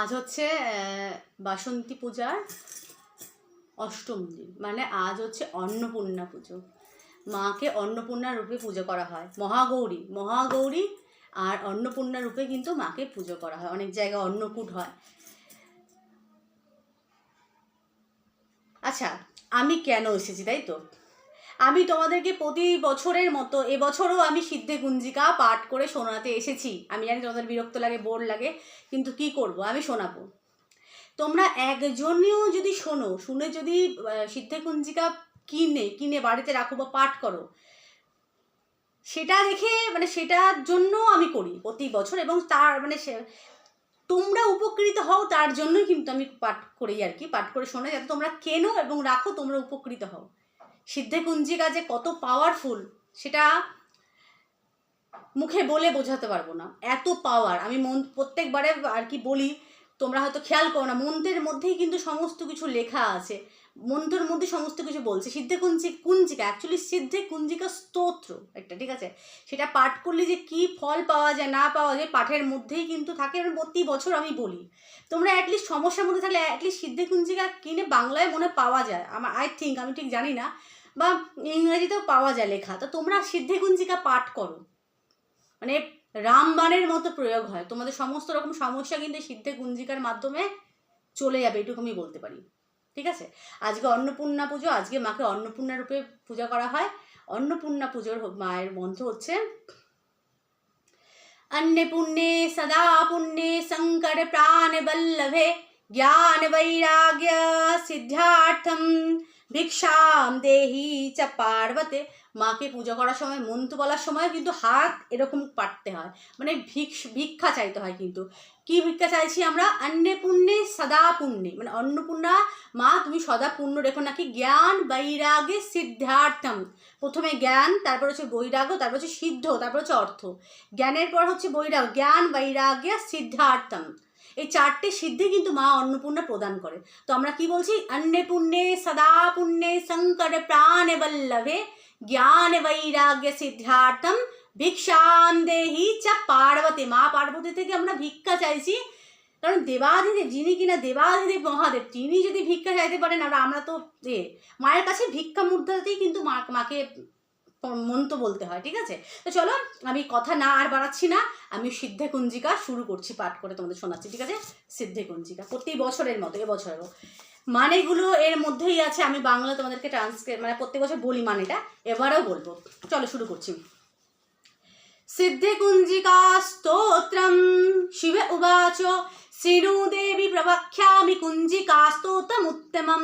আজ হচ্ছে বাসন্তী পূজার অষ্টম দিন। মানে আজ হচ্ছে অন্নপূর্ণা পুজো। মাকে অন্নপূর্ণা রূপে পুজো করা হয়। মহাগৌরী মহাগৌরী আর অন্নপূর্ণা রূপে কিন্তু মাকে পুজো করা হয়। অনেক জায়গায় অন্নকূট হয়। আচ্ছা আমি কেন এসেছি তাই তো? আমি তোমাদেরকে প্রতি বছরের মতো, এবছরও আমি সিদ্ধে গুঞ্জিকা পাঠ করে শোনাতে এসেছি। আমি জানি তোমাদের বিরক্ত লাগে, বোর লাগে, কিন্তু কি করব? আমি শোনাবো। তোমরা একজনেও যদি শোনো, শুনে যদি সিদ্ধে কুঞ্জিকা কিনে কিনে বাড়িতে রাখো বা পাঠ করো, সেটা দেখে মানে সেটার জন্য আমি করি প্রতি বছর এবং তার মানে সে- তোমরা উপকৃত হও তার জন্যই কিন্তু আমি পাঠ করি আর কি, পাঠ করে শোনা যাতে তোমরা কেনো এবং রাখো, তোমরা উপকৃত হও। সিদ্ধে কুঞ্জিকা যে কত পাওয়ারফুল সেটা মুখে বলে বোঝাতে পারব না। এত পাওয়ার আমি মন, প্রত্যেকবারে আর কি বলি, তোমরা হয়তো খেয়াল করো না, মন্ত্রের মধ্যেই কিন্তু সমস্ত কিছু লেখা আছে। মন্ত্রের মধ্যে সমস্ত কিছু বলছে। সিদ্ধে কুঞ্জি কুঞ্জিকা অ্যাকচুয়ালি সিদ্ধে কুঞ্জিকা স্তোত্র একটা, ঠিক আছে? সেটা পাঠ করলে যে কি ফল পাওয়া যায়, না পাওয়া যায়, পাঠের মধ্যেই কিন্তু থাকে প্রতি বছর আমি বলি। তোমরা অ্যাটলিস্ট সমস্যার মধ্যে থাকলে অ্যাটলিস্ট সিদ্ধে কুঞ্জিকা কিনে বাংলায় মনে পাওয়া যায়। আমার আই থিঙ্ক আমি ঠিক জানি না। বা ইংরেজিতেও পাওয়া যায় লেখা। তো তোমরা সিদ্ধে কুঞ্জিকা পাঠ করো। মানে রামবাণের মতো প্রয়োগ হয়। তোমাদের সমস্ত রকম সমস্যা কিন্তু সিদ্ধে কুঞ্জিকার মাধ্যমে চলে যাবে, এটুকু আমি বলতে পারি। ঠিক আছে আজকে অন্নপূর্ণা পুজো আজকে মাকে অন্নপূর্ণা রূপে পূজা করা হয় অন্নপূর্ণা পুজোর হ- মায়ের মন্ত্র হচ্ছে अन्नपूर्णे सदा पुण्ये शङ्कर प्राणवल्लभे ज्ञान वैराग्य सिद्ध्यार्थम ভিক্ষাম দেহি চা পার্বতে। মাকে পুজো করার সময়, মন্ত্র বলার সময় কিন্তু হাত এরকম পাটতে হয়। মানে ভিক্ষ, ভিক্ষা চাইতে হয় কিন্তু। কি ভিক্ষা চাইছি আমরা? অন্নে পুণ্যে, সদা পুণ্যে। মানে অন্নপূর্ণা, মা তুমি সদা পুণ্য রেখো নাকি? জ্ঞান বৈরাগে সিদ্ধার্থম। প্রথমে জ্ঞান, তারপর হচ্ছে বৈরাগ্য, তারপর হচ্ছে সিদ্ধ, তারপর হচ্ছে অর্থ। জ্ঞানের পর হচ্ছে বৈরাগ জ্ঞান বৈরাগ্য সিদ্ধার্থম। এই চারটে সিদ্ধি কিন্তু মা অন্নপূর্ণা প্রদান করে। তো আমরা কি বলছি? অন্নে পুণ্যে সদা পুণ্যে শঙ্কর প্রাণ বল্লভে জ্ঞান বৈরাগ্য সিদ্ধার্থম ভিক্ষাম দেহি চা পার্বতী। মা পার্বতী থেকে আমরা ভিক্ষা চাইছি। কারণ দেবাধিদেব যিনি কিনা দেবাধিদেব মহাদেব, তিনি যদি ভিক্ষা চাইতে পারেন আর আমরা তো এ মায়ের কাছে ভিক্ষা মুদ্রাতেই কিন্তু মা মাকে মন্ত্র বলতে হয়, ঠিক আছে? তো চলো, আমি কথা না আর বাড়াচ্ছি না, আমি সিদ্ধে কুঞ্জিকা শুরু করছি, পাঠ করে তোমাদের শোনাচ্ছি, ঠিক আছে? সিদ্ধে কুঞ্জিকা প্রতি বছরের মতো, এবছরেরও। মানেগুলো এর মধ্যেই আছে, আমি বাংলা তোমাদেরকে ট্রান্সক্রিপ মানে প্রত্যেক বছর বলি মানেটা, এবারেও বলব। চলো, শুরু করছি। सिद्धिकुञ्जिकास्तोत्रं शिव उवाच शृणु देवि प्रवक्ष्यामि कुञ्जिकास्तोत्रमुत्तमं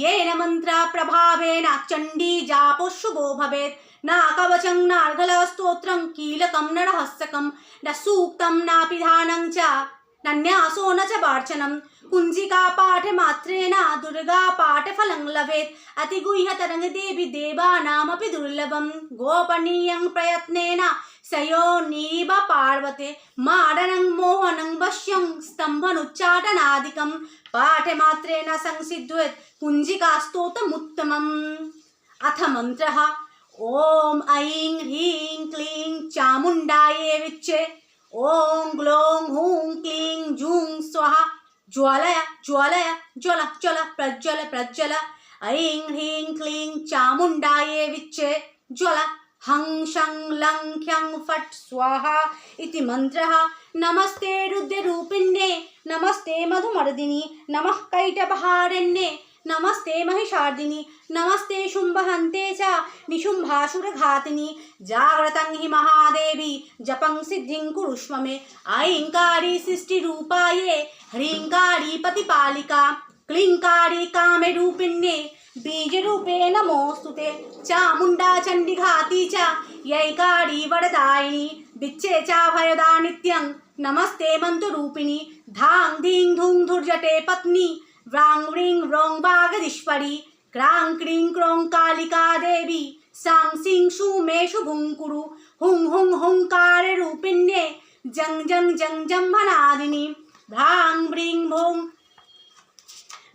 येन मन्त्रप्रभावेन चण्डी जापो शुभो भवेत् न कवचं नार्घलस्तोत्रं कीलकं न रहस्यकं न सूक्तं नापिधानं च न न्यासो न च वार्चनं कुञ्जिका पाठमात्रेण दुर्गा पाठफलं लभेत् अतिगुह्यतरङ्गदेवि देवानामपि दुर्लभं गोपनीयं प्रयत्नेन सयोनीव पार्वते माडनं मोहनं वश्यं स्तम्भनुच्चाटनादिकं पाठमात्रेण संसिद्ध्येत् कुञ्जिकास्तोत्रमुत्तमम् अथ मन्त्रः ॐ ऐं ह्रीं क्लीं चामुण्डायै विच्चे ॐ জ্বালায়া জ্বালায়া জ্বলা জ্বলা প্রজ্জ্বল প্রজ্জ্বল ঐং হ্রিং ক্লিং চামুণ্ডায়ে বিচ্ছে জ্বলা হং শং লং খ্যং ফট স্বাহা ইতি মন্ত্র নমস্তে রুদ্ররূপিণ্যে নমস্তে মধুমর্দিনী নমঃ কৈটবহারণ্যে नमस्ते महिषार्दिनि, नमस्ते शुम्भहन्ते च, निशुम्भासुरघातिनि, जाग्रतं हि महादेवी, जपं सिद्धिं कुरुष्व मे, ऐङ्कारी सृष्टिरूपाये, ह्रीङ्कारी पतिपालिका, क्लीङ्कारी कामेरूपिण्ये, बीजरूपे नमोऽस्तु ते, चामुण्डा चण्डिघाती च, यैकारी वरदायिनी विच्चे च भयदा नित्यं, नमस्ते मन्त्ररूपिणी धां धीं धूं धुर्जटे पत्नी व्रां व्रीं व्रौं वागदीश्वरी क्रां क्रीं क्रों कालिका देवी सां सिं शु मे शुभुं कुरु हुं हुं हुङ्काररूपिण्ये जं जं जं जम्भनादिनी भ्रां व्रीं भूं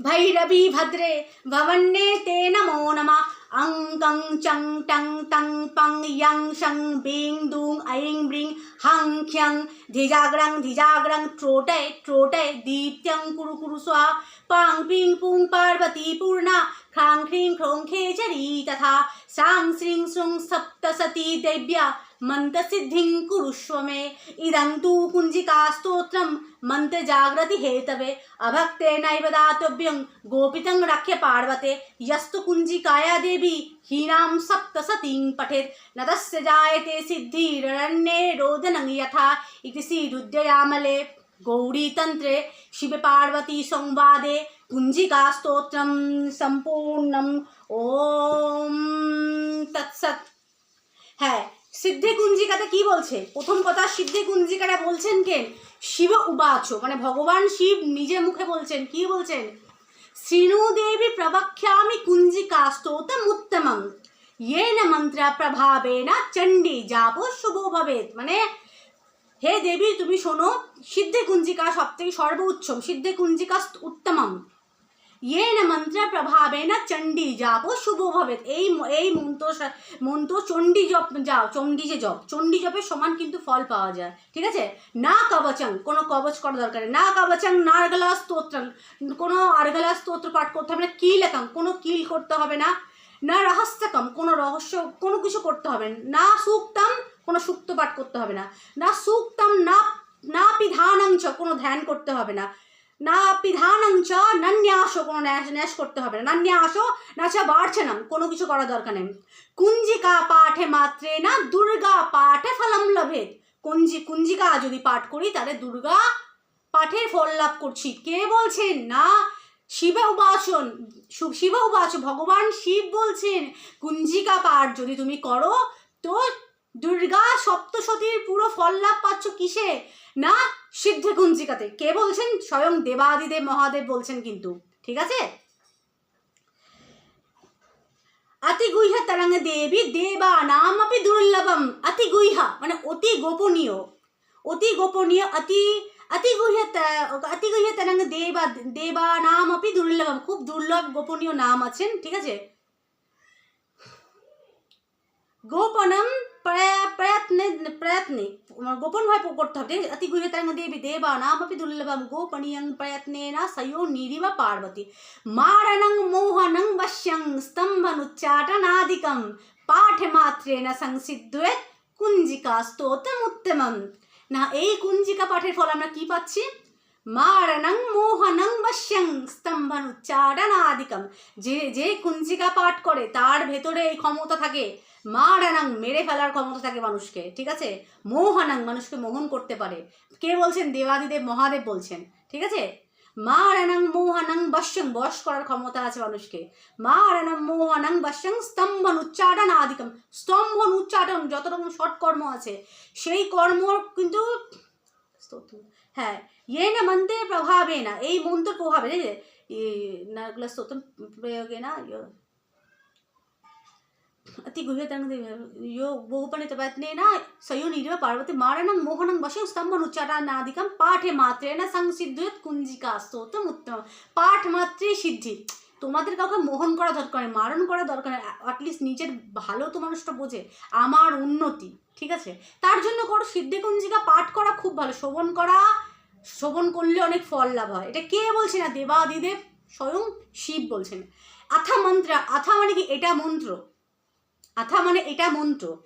भैरवी भद्रे भवन्ये ते नमो नमः আং তং চং টং তং পং ইয়ং শং বিং দুং ঐং ব্রিং হাং খ্যং ধিজাগ্রং ধিজাগ্রং ট্রোটয় ট্রোটয় দীপ্ত্যং কুরু কুরু স্বা পাং পিং পুং পার্বতী পূর্ণা খ্রাং খ্রিং খ্রোং খেচরি তথা শ্রাং শ্রিং শৃং সপ্তসতী দেব্যা देव्या मन्त्रसिद्धिं कुरुष्व मे। इदं तु कुञ्जिकास्तोत्रं मन्त्रजाग्रति हेतवे। अभक्तेनैव दातव्यं, गोपितं रक्ष्य पार्वते। यस्तु कुञ्जिकाया देवी हीनां सप्तसतीं पठेत्। न तस्य जायते सिद्धिररण्ये रोदनं यथा इति श्रीरुद्रयामले गौरीतन्त्रे संवादे। कुञ्जिकास्तोत्रं सम्पूर्णम्। ॐ तत्सत्। হ্যাঁ সিদ্ধে কুঞ্জিকাতে কি বলছে? প্রথম কথা, সিদ্ধে কুঞ্জিকাটা বলছেন কে শিব উবাচ মানে ভগবান শিব নিজে মুখে বলছেন। কি বলছেন? শ্রীণুদেবী প্রবক্ষ্যামি কুঞ্জিকা স্তোতম উত্তমম येन মন্ত্র প্রভাবে না চণ্ডী যাব শুভ ভবেত মানে হে দেবী, তুমি শোনো, সিদ্ধে কুঞ্জিকা সব থেকে সর্বোচ্চম, সিদ্ধে কুঞ্জিকা উত্তমম। येन মন্ত্র প্রভাবেন চণ্ডী জাপ শুভ ভবেত এই এই মন্ত্র মন্ত্র চণ্ডী জপ যাও চণ্ডী যে জপ। চণ্ডী জপের সমান কিন্তু ফল পাওয়া যায়। ঠিক আছে? না কবচং, কোনো কবচ করা দরকার না কবচং নার্গলা স্তোত্রং, কোনো আর্গলা স্তোত্র পাঠ করতে হবে না। কিলকম, কোনো কিল করতে হবে না। না রহস্যকম, কোনো রহস্য, কোনো কিছু করতে হবে না। না সুক্তম, কোনো সুক্ত পাঠ করতে হবে না। না সুক্তম, না না পিধানঞ্চ কোনো ধ্যান করতে হবে না। না পিধানঞ্চ নান্যাস, কোনো ন্যাস ন্যাস করতে হবে না। নান্যাস, না চা বাড়ছেনাম কোনো কিছু করার দরকার নেই। কুঞ্জিকা পাঠে মাত্রে না দুর্গা পাঠে ফলম লভেদ কুঞ্জি, কুঞ্জিকা যদি পাঠ করি, তাহলে দুর্গা পাঠের ফল লাভ করছি। কে বলছেন? না, শিব উপাসন শিব উপাস, ভগবান শিব বলছেন, কুঞ্জিকা পাঠ যদি তুমি করো, তো দুর্গা সপ্তশতীর পুরো ফল লাভ পাচ্ছ কিসে? না সিদ্ধে কুঞ্জিকাতে কে বলছেন? স্বয়ং দেবাদিদেব, মহাদেব বলছেন কিন্তু। ঠিক আছে? অতি গুহ্য তরঙ্গ দেবী দেবা নাম আপনি দুর্লভম। অতি গুহ্য মানে অতি গোপনীয়। অতি গোপনীয় অতি অতি গুহ্য অতি গুহ্য তরঙ্গ দেবা দেবা নাম আপনি দুর্লভম। খুব দুর্লভ, গোপনীয় নাম আছেন। ঠিক আছে? গোপনম প্রয়ত্নে প্রয়ত্নে। গোপনভাবে করতে হবে? অতি গুহ্য তরঙ্গ দেবী দেবা নাম আপনি দুর্লভম গোপনীয়ং প্রয়ত্নেন সয়ো নিরিব পার্বতী। মারণং মোহনং বশ্যং স্তম্ভনুচ্চাটনাদিকম পাঠমাত্রেণ সংসিদ্ধেত কুঞ্জিকা স্তোতমুত্তমম। না, এই কুঞ্জিকা পাঠের ফল আমরা কি পাচ্ছি? মারণং মোহনং বশ্যং স্তম্ভনুচ্চাটনাদিকম যে যে কুঞ্জিকা পাঠ করে, তার ভেতরে এই ক্ষমতা থাকে। মারানাং মেরে ফেলার ক্ষমতা থাকে মানুষকে, ঠিক আছে? মোহনাং মানুষকে মোহন করতে পারে। কে বলছেন? দেবাদিদেব, মহাদেব বলছেন, ঠিক আছে? মারানাং মোহনাং বশ্যং, বশ করার ক্ষমতা আছে মানুষকে। মারানাং মোহনাং বশ্যং, স্তম্ভন উচ্চাটন আদিকম স্তম্ভন উচ্চাটন যত রকম শর্ট কর্ম আছে, সেই কর্ম কিন্তু স্তোত্র হ্যাঁ ইয়ে না মন্ত্রে প্রভাবে না এই মন্ত্র প্রভাবে ঠিক আছে নাগুলা স্তোত্র প্রয়োগে না ইয়ে ಅತಿ ಗುಹ್ಯತಂಗ ಯೋ ಬಹುಪಣಿತ ಪ್ರಯತ್ನೇನ ಸಯೋನಿರಿವ ಪಾರ್ವತಿ ಮಾರಣಂ ಮೋಹನಂ ವಶಂ ಸ್ತಂಭನ್ উচ্চারণাদিকম পাঠে মাত্রেন সংসিদ্ধত কুঞ্জিকা স্তোত্রম উত্তম পাঠ মাত্রে সিদ্ধি তোমাদের কাউকে মোহন করা দরকার মারণ করা দরকার অ্যাটলিস্ট নিজের ভালো তো মানুষটা বোঝে, আমার উন্নতি, ঠিক আছে? তার জন্য করো, সিদ্ধিকুঞ্জিকা পাঠ করা খুব ভালো, শোভন করা, শোভন করলে অনেক ফল লাভ হয়। এটা কে বলছে না? দেবাদিদেব স্বয়ং শিব বলছেন। আথা মন্ত্র, আথা মানে কি? এটা মন্ত্র। আথা মানে এটা মন্ত্র।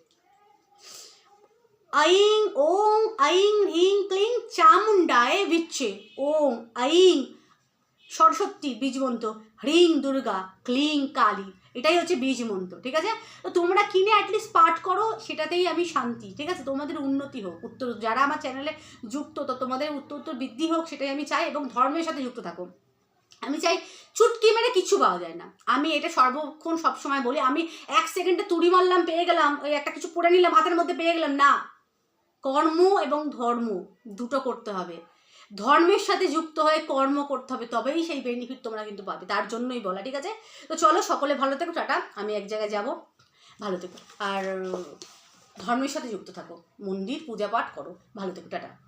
আইং, ওং, আইং, হিং, ক্লিং চামুন্ডায় বিচ্ছে ওং, আইং, সরস্বতী বীজমন্ত হ্রিং দুর্গা, ক্লিং কালী, এটাই হচ্ছে বীজ মন্ত্র, ঠিক আছে? তো তোমরা কিনে অ্যাটলিস্ট পাঠ করো, সেটাতেই আমি শান্তি, ঠিক আছে? তোমাদের উন্নতি হোক। উত্তর, যারা আমার চ্যানেলে যুক্ত, তো তোমাদের উত্তর উত্তর বৃদ্ধি হোক, সেটাই আমি চাই, এবং ধর্মের সাথে যুক্ত থাকো। আমি চাই চুটকি মেরে কিছু পাওয়া যায় না। আমি এটা সর্বক্ষণ সবসময় বলি, আমি এক সেকেন্ডে তুড়ি মারলাম, পেয়ে গেলাম, ওই একটা কিছু পড়ে নিলাম, হাতের মধ্যে পেয়ে গেলাম, না। কর্ম এবং ধর্ম দুটো করতে হবে। ধর্মের সাথে যুক্ত হয়ে কর্ম করতে হবে, তবেই সেই বেনিফিট তোমরা কিন্তু পাবে। তার জন্যই বলা, ঠিক আছে? তো চলো, সকলে ভালো থেকো, টাটা। আমি এক জায়গায় যাব। ভালো থেকো। আর ধর্মের সাথে যুক্ত থাকো। মন্দির, পূজা পাঠ করো। ভালো থেকো, টাটা।